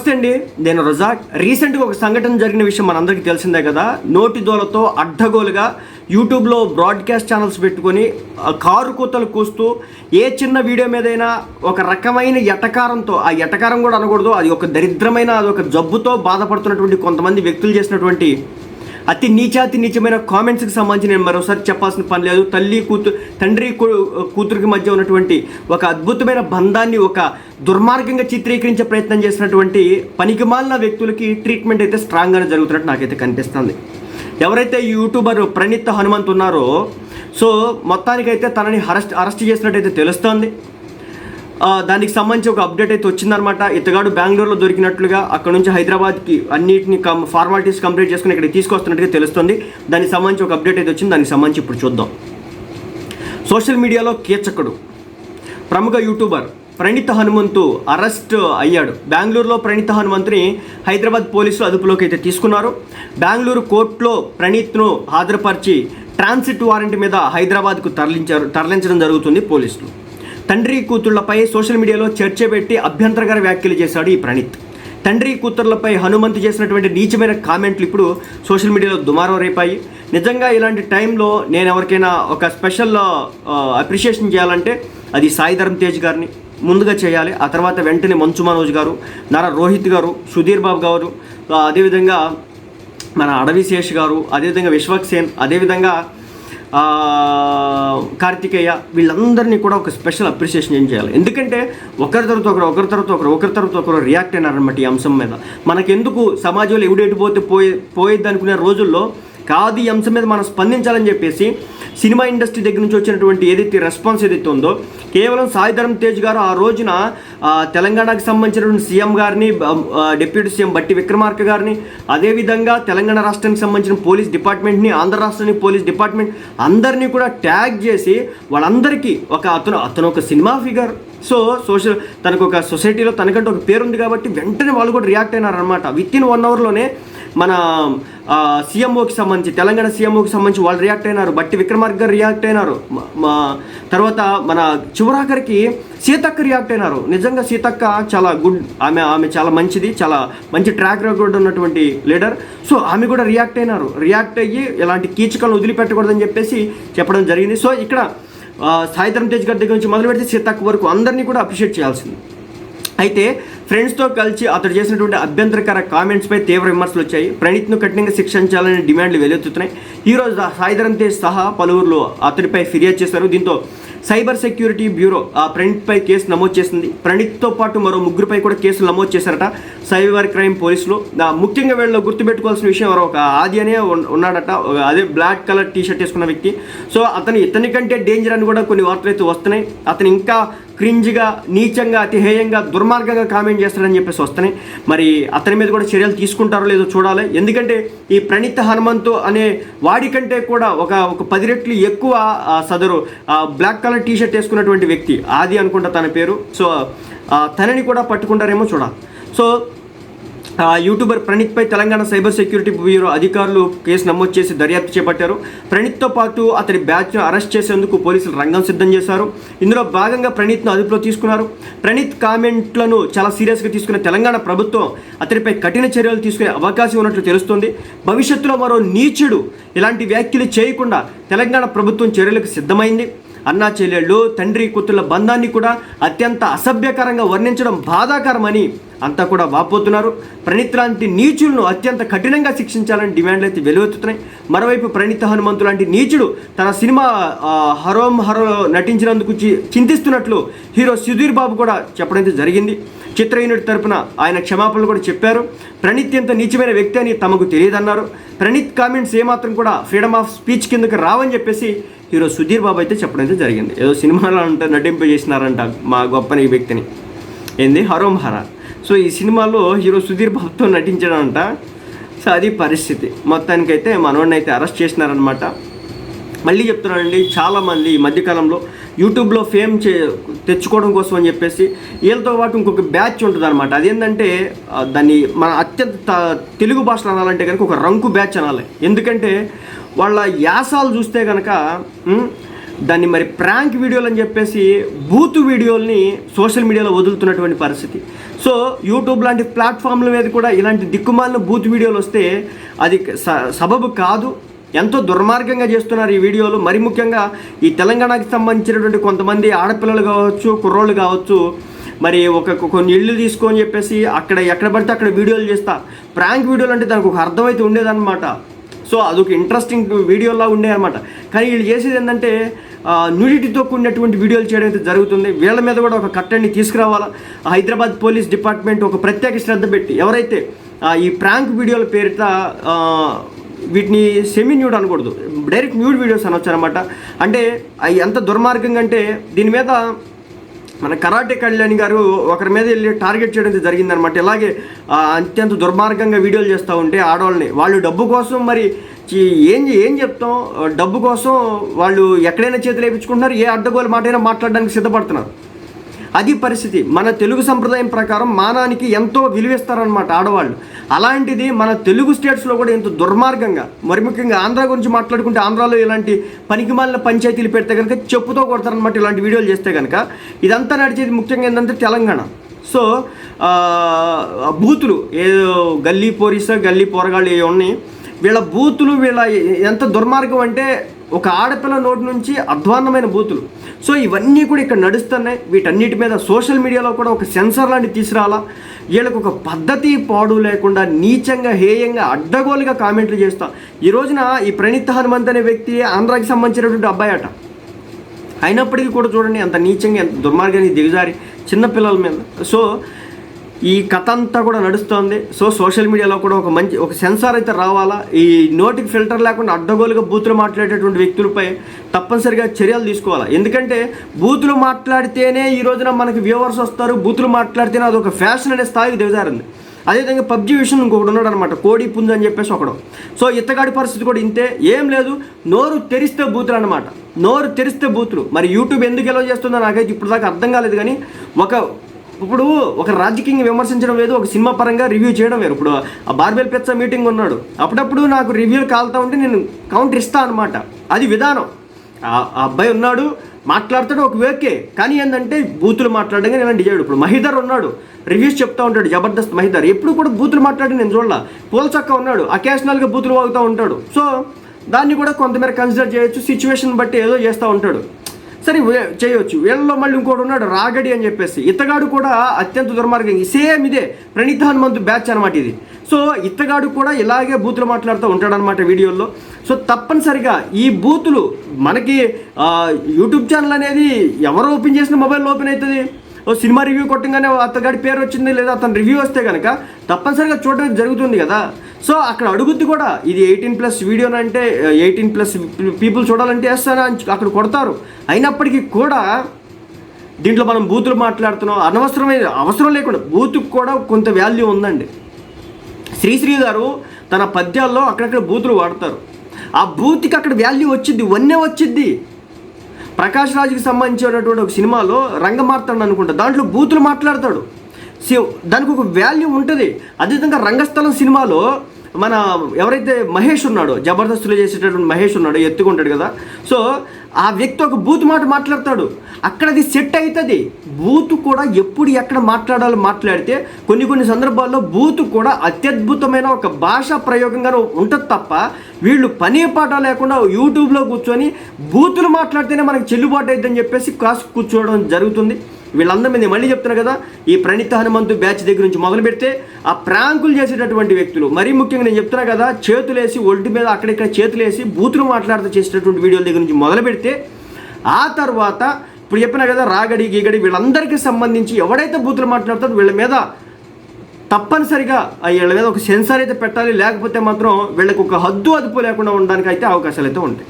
నమస్తే అండి. నేను రజాక్. రీసెంట్గా ఒక సంఘటన జరిగిన విషయం మనందరికీ తెలిసిందే కదా. నోటి దోలతో అడ్డగోలుగా యూట్యూబ్లో బ్రాడ్కాస్ట్ ఛానల్స్ పెట్టుకొని కారు కూతలు కూస్తూ ఏ చిన్న వీడియో మీదైనా ఒక రకమైన ఎటకారంతో ఆ ఎటకారం కూడా అనకూడదు. అది ఒక దరిద్రమైన అది ఒక జబ్బుతో బాధపడుతున్నటువంటి కొంతమంది వ్యక్తులు చేసినటువంటి అతి నీచాతి నీచమైన కామెంట్స్కి సంబంధించి నేను మరోసారి చెప్పాల్సిన పని లేదు. తల్లి కూతురు తండ్రి కూతురికి మధ్య ఉన్నటువంటి ఒక అద్భుతమైన బంధాన్ని ఒక దుర్మార్గంగా చిత్రీకరించే ప్రయత్నం చేసినటువంటి పనికిమాలిన వ్యక్తులకి ట్రీట్మెంట్ అయితే స్ట్రాంగ్గానే జరుగుతున్నట్టు నాకైతే కనిపిస్తుంది. ఎవరైతే ఈ యూట్యూబర్ ప్రణీత్ హనుమంత్ ఉన్నారో సో మొత్తానికైతే తనని అరెస్ట్ అరెస్ట్ చేసినట్టయితే తెలుస్తోంది. దానికి సంబంధించి ఒక అప్డేట్ అయితే వచ్చిందనమాట ఇతగాడు బెంగళూరులో దొరికినట్లుగా అక్కడ నుంచి హైదరాబాద్కి అన్నిటిని కం ఫార్మాలిటీస్ కంప్లీట్ చేసుకుని ఇక్కడ తీసుకొస్తున్నట్టుగా తెలుస్తుంది. దానికి సంబంధించి ఒక అప్డేట్ అయితే వచ్చింది. దానికి సంబంధించి ఇప్పుడు చూద్దాం. సోషల్ మీడియాలో కీచకుడు ప్రముఖ యూట్యూబర్ ప్రణీత్ హనుమంతు అరెస్ట్ అయ్యాడు. బెంగళూరులో ప్రణీత్ హనుమంతుని హైదరాబాద్ పోలీసులు అదుపులోకి అయితే తీసుకున్నారు. బెంగళూరు కోర్టులో ప్రణీత్ను హాజరుపరిచి ట్రాన్సిట్ వారెంట్ మీద హైదరాబాద్కు తరలించారు తరలించడం జరుగుతుంది పోలీసులు. తండ్రి కూతుళ్ళపై సోషల్ మీడియాలో చర్చ పెట్టి అభ్యంతరకర వ్యాఖ్యలు చేశాడు ఈ ప్రణీత్. తండ్రి కూతుర్లపై హనుమంతు చేసినటువంటి నీచమైన కామెంట్లు ఇప్పుడు సోషల్ మీడియాలో దుమారం రేపాయి. నిజంగా ఇలాంటి టైంలో నేను ఎవరికైనా ఒక స్పెషల్ అప్రిషియేషన్ చేయాలంటే అది సాయి ధరమ్ తేజ్ గారిని ముందుగా చేయాలి. ఆ తర్వాత వెంటనే మంచు మనోజ్ గారు నారా రోహిత్ గారు సుధీర్ బాబు గారు అదేవిధంగా మన అడవి శేష్ గారు అదేవిధంగా విశ్వక్ సేన్ అదేవిధంగా కార్తికేయ వీళ్ళందరినీ కూడా ఒక స్పెషల్ అప్రిసియేషన్ ఏం చేయాలి? ఎందుకంటే ఒకరి తర్వాత ఒకరు ఒకరి తర్వాత ఒకరు ఒకరి తర్వాత ఒకరు రియాక్ట్ అయినారనమాట ఈ అంశం మీద. మనకెందుకు సమాజంలో ఎవడెటు పోయే పోయేది అనుకునే రోజుల్లో కాదు ఈ అంశం మీద మనం స్పందించాలని చెప్పేసి సినిమా ఇండస్ట్రీ దగ్గర నుంచి వచ్చినటువంటి ఏదైతే రెస్పాన్స్ ఏదైతే ఉందో కేవలం సాయి ధరమ్ తేజ్ గారు ఆ రోజున తెలంగాణకు సంబంధించినటువంటి సీఎం గారిని డిప్యూటీ సీఎం బట్టి విక్రమార్క గారిని అదేవిధంగా తెలంగాణ రాష్ట్రానికి సంబంధించిన పోలీస్ డిపార్ట్మెంట్ని ఆంధ్ర రాష్ట్రానికి పోలీస్ డిపార్ట్మెంట్ అందరినీ కూడా ట్యాగ్ చేసి వాళ్ళందరికీ ఒక అతను అతను ఒక సినిమా ఫిగర్. సో సోషల్ తనకు ఒక సొసైటీలో తనకంటే ఒక పేరు ఉంది కాబట్టి వెంటనే వాళ్ళు కూడా రియాక్ట్ అయినారనమాట విత్ ఇన్ వన్ అవర్లోనే మన సీఎంఓకి సంబంధించి తెలంగాణ సీఎంఓకి సంబంధించి వాళ్ళు రియాక్ట్ అయినారు. బట్టి విక్రమార్క గారు రియాక్ట్ అయినారు. మా తర్వాత మన చివరాఖరికి సీతక్క రియాక్ట్ అయినారు. నిజంగా సీతక్క చాలా గుడ్ ఆమె ఆమె చాలా మంచిది చాలా మంచి ట్రాక్ రికార్డ్ ఉన్నటువంటి లీడర్ సో ఆమె కూడా రియాక్ట్ అయినారు. రియాక్ట్ అయ్యి ఇలాంటి కీచకాలను వదిలిపెట్టకూడదని చెప్పేసి చెప్పడం జరిగింది. సో ఇక్కడ సాయిధరం తేజ్ గారి దగ్గర నుంచి మొదలు పెడితే సీతక్క వరకు అందరినీ కూడా అప్రిషియేట్ చేయాల్సింది. అయితే ఫ్రెండ్స్తో కలిసి అతడు చేసినటువంటి అభ్యంతరకర కామెంట్స్పై తీవ్ర విమర్శలు వచ్చాయి. ప్రణీత్ను కఠినంగా శిక్షించాలనే డిమాండ్లు వెలువెత్తుతున్నాయి ఈరోజు సాయిధరం తేజ్ సహా పలువురు అతడిపై ఫిర్యాదు చేశారు. దీంతో సైబర్ సెక్యూరిటీ బ్యూరో ఆ ప్రణీత్పై కేసు నమోదు చేసింది. ప్రణీత్తో పాటు మరో ముగ్గురుపై కూడా కేసులు నమోదు చేశారట సైబర్ క్రైమ్ పోలీసులు. ముఖ్యంగా వీళ్ళలో గుర్తుపెట్టుకోవాల్సిన విషయం ఎవరో ఒక ఆది అనే ఉన్నాడట. అదే బ్లాక్ కలర్ టీ షర్ట్ వేసుకున్న వ్యక్తి. సో అతను ఇతని కంటే డేంజర్ అని కూడా కొన్ని వార్తలు అయితే వస్తున్నాయి. అతను ఇంకా క్రింజ్గా నీచంగా అతిహేయంగా దుర్మార్గంగా కామెంట్ చేస్తాడని చెప్పేసి వస్తున్నాయి. మరి అతని మీద కూడా చర్యలు తీసుకుంటారో లేదో చూడాలి. ఎందుకంటే ఈ ప్రణీత్ హనుమంతు అనే వాడి కంటే కూడా ఒక ఒక పది రెట్లు ఎక్కువ సదరు బ్లాక్ కలర్ టీషర్ట్ వేసుకున్నటువంటి వ్యక్తి. ఆది అనుకుంటా తన పేరు. సో తనని కూడా పట్టుకుంటారేమో చూడాలి. సో యూట్యూబర్ ప్రణీత్పై తెలంగాణ సైబర్ సెక్యూరిటీ బ్యూరో అధికారులు కేసు నమోదు చేసి దర్యాప్తు చేపట్టారు. ప్రణీత్తో పాటు అతడి బ్యాచ్ను అరెస్ట్ చేసేందుకు పోలీసులు రంగం సిద్ధం చేశారు. ఇందులో భాగంగా ప్రణీత్ను అదుపులో తీసుకున్నారు. ప్రణీత్ కామెంట్లను చాలా సీరియస్గా తీసుకున్న తెలంగాణ ప్రభుత్వం అతడిపై కఠిన చర్యలు తీసుకునే అవకాశం ఉన్నట్లు తెలుస్తోంది. భవిష్యత్తులో మరో నీచుడు ఇలాంటి వ్యాఖ్యలు చేయకుండా తెలంగాణ ప్రభుత్వం చర్యలకు సిద్ధమైంది. అన్నా చెల్లెళ్ళు తండ్రి కూతుళ్ళ బంధాన్ని కూడా అత్యంత అసభ్యకరంగా వర్ణించడం బాధాకరమని అంతా కూడా వాపోతున్నారు. ప్రణీత్ లాంటి నీచులను అత్యంత కఠినంగా శిక్షించాలని డిమాండ్లు అయితే వెలువెత్తుతున్నాయి. మరోవైపు ప్రణీత్ హనుమంతు లాంటి నీచుడు తన సినిమా హరోం హరో నటించినందుకు చింతిస్తున్నట్లు హీరో సుధీర్ బాబు కూడా చెప్పడం జరిగింది. చిత్ర యూనిట్ తరపున ఆయన క్షమాపణలు కూడా చెప్పారు. ప్రణీత్ ఎంత నీచమైన వ్యక్తి అని తమకు తెలియదన్నారు. ప్రణీత్ కామెంట్స్ ఏమాత్రం కూడా ఫ్రీడమ్ ఆఫ్ స్పీచ్ కిందకి రావని చెప్పేసి హీరో సుధీర్ బాబు అయితే చెప్పడం అయితే జరిగింది. ఏదో సినిమాలో అంటే నటింపు చేసినారంట మా గొప్పని ఈ వ్యక్తిని. ఏంది? హరోం హర. సో ఈ సినిమాలో హీరో సుధీర్ బాబుతో నటించడంట. సో అది పరిస్థితి. మొత్తానికైతే మనోడిని అయితే అరెస్ట్ చేసినారనమాట మళ్ళీ చెప్తున్నానండి చాలామంది ఈ మధ్యకాలంలో యూట్యూబ్లో ఫేమ్ చే తెచ్చుకోవడం కోసం అని చెప్పేసి వీళ్ళతో పాటు ఇంకొక బ్యాచ్ ఉంటుంది అనమాట అదేంటంటే దాన్ని మన అత్యంత త- తెలుగు భాషలో అనాలంటే కనుక ఒక రంకు బ్యాచ్ అనాలి. ఎందుకంటే వాళ్ళ యాసాలు చూస్తే కనుక దాన్ని మరి ప్రాంక్ వీడియోలు అని చెప్పేసి బూత్ వీడియోల్ని సోషల్ మీడియాలో వదులుతున్నటువంటి పరిస్థితి. సో యూట్యూబ్ లాంటి ప్లాట్ఫామ్ల మీద కూడా ఇలాంటి దిక్కుమాలిన బూత్ వీడియోలు వస్తే అది స- సబబు కాదు. ఎంతో దుర్మార్గంగా చేస్తున్నారు ఈ వీడియోలు. మరి ముఖ్యంగా ఈ తెలంగాణకి సంబంధించినటువంటి కొంతమంది ఆడపిల్లలు కావచ్చు కుర్రోళ్ళు కావచ్చు మరి ఒక కొన్ని ఇళ్ళు తీసుకొని చెప్పేసి అక్కడ ఎక్కడ పడితే అక్కడ వీడియోలు చేస్తా. ప్రాంక్ వీడియోలు అంటే దానికి ఒక అర్థమైతే ఉండేదన్నమాట. సో అదొక ఇంట్రెస్టింగ్ వీడియోలా ఉండే అనమాట కానీ వీళ్ళు చేసేది ఏంటంటే న్యూడిటీతో కూడినటువంటి వీడియోలు చేయడం అయితే జరుగుతుంది. వీళ్ళ మీద కూడా ఒక కట్టడిని తీసుకురావాలా. హైదరాబాద్ పోలీస్ డిపార్ట్మెంట్ ఒక ప్రత్యేక శ్రద్ధ పెట్టి ఎవరైతే ఈ ప్రాంక్ వీడియోల పేరిట వీటిని సెమీ న్యూడ్ అనకూడదు. డైరెక్ట్ న్యూడ్ వీడియోస్ అనొచ్చు అనమాట అంటే అవి ఎంత దుర్మార్గంగా అంటే దీని మీద మన కరాటే కళ్యాణి గారు ఒకరి మీద వెళ్ళి టార్గెట్ చేయడం అయితే జరిగిందనమాట ఇలాగే అత్యంత దుర్మార్గంగా వీడియోలు చేస్తూ ఉంటే ఆడవాళ్ళని. వాళ్ళు డబ్బు కోసం మరి ఏం ఏం చెప్తాం? డబ్బు కోసం వాళ్ళు ఎక్కడైనా చేతులు వేయించుకుంటున్నారు ఏ అడ్డగోలు మాటైనా మాట్లాడడానికి సిద్ధపడుతున్నారు. అది పరిస్థితి. మన తెలుగు సంప్రదాయం ప్రకారం మానానికి ఎంతో విలువిస్తారనమాట ఆడవాళ్ళు. అలాంటిది మన తెలుగు స్టేట్స్లో కూడా ఎంతో దుర్మార్గంగా మరి ముఖ్యంగా ఆంధ్ర గురించి మాట్లాడుకుంటే ఆంధ్రాలో ఇలాంటి పనికిమాలిన పంచాయతీలు పెడితే కనుక చెప్పుతో కొడతారనమాట ఇలాంటి వీడియోలు చేస్తే కనుక ఇదంతా నడిచేది ముఖ్యంగా ఏంటంటే తెలంగాణ. సో బూతులు ఏదో గల్లీ పోరీసా గల్లీ పోరగాళ్ళు ఏ ఉన్నాయి. వీళ్ళ బూతులు వీళ్ళ ఎంత దుర్మార్గం అంటే ఒక ఆడపిల్ల నోటి నుంచి అధ్వాన్నమైన బూతులు. సో ఇవన్నీ కూడా ఇక్కడ నడుస్తున్నాయి. వీటన్నిటి మీద సోషల్ మీడియాలో కూడా ఒక సెన్సర్ లాంటి తీసుకురాలా. వీళ్ళకు ఒక పద్ధతి పాడు లేకుండా నీచంగా హేయంగా అడ్డగోలుగా కామెంట్లు చేస్తా. ఈ రోజున ఈ ప్రణీత్ హనుమంత్ అనే వ్యక్తి ఆంధ్రాకి సంబంధించినటువంటి అబ్బాయి అట. అయినప్పటికీ కూడా చూడండి అంత నీచంగా ఎంత దుర్మార్గానికి దిగజారి చిన్నపిల్లల మీద. సో ఈ కథ అంతా కూడా నడుస్తోంది. సో సోషల్ మీడియాలో కూడా ఒక మంచి ఒక సెన్సార్ అయితే రావాలా? ఈ నోటికి ఫిల్టర్ లేకుండా అడ్డగోలుగా బూతులు మాట్లాడేటువంటి వ్యక్తులపై తప్పనిసరిగా చర్యలు తీసుకోవాలా? ఎందుకంటే బూతులు మాట్లాడితేనే ఈ రోజున మనకి వ్యూవర్స్ వస్తారు. బూతులు మాట్లాడితేనే అదొక ఫ్యాషన్ అనే స్థాయికి దిగజారింది. అదేవిధంగా పబ్జి విషయం ఇంకొకటి ఉన్నాడు అనమాట కోడి పుంజు అని చెప్పేసి ఒకడు. సో ఇత్తగాడి పరిస్థితి కూడా ఇంతే. ఏం లేదు నోరు తెరిస్తే బూతులు అనమాట నోరు తెరిస్తే బూతులు. మరి యూట్యూబ్ ఎందుకు ఎలా చేస్తుందో నాకైతే ఇప్పుడు దాకా అర్థం కాలేదు కానీ ఒక ఇప్పుడు ఒక రాజకీయంగా విమర్శించడం లేదు ఒక సినిమా పరంగా రివ్యూ చేయడం వేరు. ఇప్పుడు ఆ బార్బెల్ పెచ్చ మీటింగ్ ఉన్నాడు. అప్పుడప్పుడు నాకు రివ్యూలు కాలుతా ఉంటే నేను కౌంటర్ ఇస్తా అనమాట అది విధానం. ఆ అబ్బాయి ఉన్నాడు మాట్లాడతాడు ఒక వేకే కానీ ఏంటంటే బూతులు మాట్లాడడం కానీ ఇలాంటి చేయడు ఇప్పుడు మహిదర్ ఉన్నాడు రివ్యూస్ చెప్తా ఉంటాడు జబర్దస్త్ మహిదర్. ఎప్పుడు కూడా బూతులు మాట్లాడి నేను చూడాల. పోల్చక్క ఉన్నాడు అకేషనల్గా బూతులు వాగుతూ ఉంటాడు. సో దాన్ని కూడా కొంతమేర కన్సిడర్ చేయొచ్చు సిచ్యువేషన్ బట్టి ఏదో చేస్తూ ఉంటాడు. సరే వే- చేయొచ్చు. వీళ్ళలో మళ్ళీ ఇంకోటి ఉన్నాడు రాగడి అని చెప్పేసి. ఇతగాడు కూడా అత్యంత దుర్మార్గం. సేమ్ ఇదే ప్రణీత్ హనుమంత్ బ్యాచ్ అనమాట ఇది. సో ఇతగాడు కూడా ఇలాగే బూతులు మాట్లాడుతూ ఉంటాడనమాట వీడియోల్లో. సో తప్పనిసరిగా ఈ బూతులు మనకి యూట్యూబ్ ఛానల్ అనేది ఎవరు ఓపెన్ చేసిన మొబైల్ ఓపెన్ అవుతుంది? ఓ సినిమా రివ్యూ కొట్టగానే అతగాడి పేరు వచ్చింది లేదా అతని రివ్యూ వస్తే కనుక తప్పనిసరిగా చూడడం జరుగుతుంది కదా. సో అక్కడ అడుగుద్ది కూడా ఇది ఎయిటీన్ ప్లస్ వీడియోనంటే ఎయిటీన్ ప్లస్ పీపుల్ చూడాలంటే వేస్తాను అని అక్కడ కొడతారు. అయినప్పటికీ కూడా దీంట్లో మనం బూతులు మాట్లాడుతున్నాం. అనవసరమైన అవసరం లేకుండా బూతుకు కూడా కొంత వాల్యూ ఉందండి. శ్రీశ్రీ గారు తన పద్యాల్లో అక్కడక్కడ బూతులు వాడతారు. ఆ బూత్కి అక్కడ వాల్యూ వచ్చింది వన్నే వచ్చింది ప్రకాష్ రాజుకి సంబంధించినటువంటి ఒక సినిమాలో రంగమార్తాడు అనుకుంటా దాంట్లో బూతులు మాట్లాడతాడు. దానికి ఒక వాల్యూ ఉంటుంది. అదేవిధంగా రంగస్థలం సినిమాలో మన ఎవరైతే మహేష్ ఉన్నాడో జబర్దస్త్లో చేసేటటువంటి మహేష్ ఉన్నాడో ఎత్తుకుంటాడు కదా. సో ఆ వ్యక్తి ఒక బూత్ మాట మాట్లాడతాడు. అక్కడ అది సెట్ అవుతుంది బూత్ కూడా ఎప్పుడు ఎక్కడ మాట్లాడాలో మాట్లాడితే కొన్ని కొన్ని సందర్భాల్లో బూత్ కూడా అత్యద్భుతమైన ఒక భాషా ప్రయోగంగా ఉంటుంది తప్ప వీళ్ళు పని పాట లేకుండా యూట్యూబ్లో కూర్చొని బూతులు మాట్లాడితేనే మనకి చెల్లుబాటు అవుతుందని చెప్పేసి కాసు కూర్చోవడం జరుగుతుంది. వీళ్ళందరి మీద నేను మళ్ళీ చెప్తున్నా కదా ఈ ప్రణీత హనుమంతు బ్యాచ్ దగ్గర నుంచి మొదలు పెడితే ఆ ప్రాంకులు చేసేటటువంటి వ్యక్తులు మరీ ముఖ్యంగా నేను చెప్తున్నా కదా చేతులేసి ఒడ్డు మీద అక్కడిక్కడ చేతులేసి బూతులు మాట్లాడుతూ చేసేటటువంటి వీడియోల దగ్గర నుంచి మొదలు పెడితే ఆ తర్వాత ఇప్పుడు చెప్పినా కదా రాగడి గీగడి వీళ్ళందరికీ సంబంధించి ఎవడైతే బూతులు మాట్లాడతారో వీళ్ళ మీద తప్పనిసరిగా ఆ వీళ్ళ మీద ఒక సెన్సార్ అయితే పెట్టాలి లేకపోతే మాత్రం వీళ్ళకి ఒక హద్దు అదుపు లేకుండా ఉండడానికి అయితే అవకాశాలు అయితే ఉంటాయి.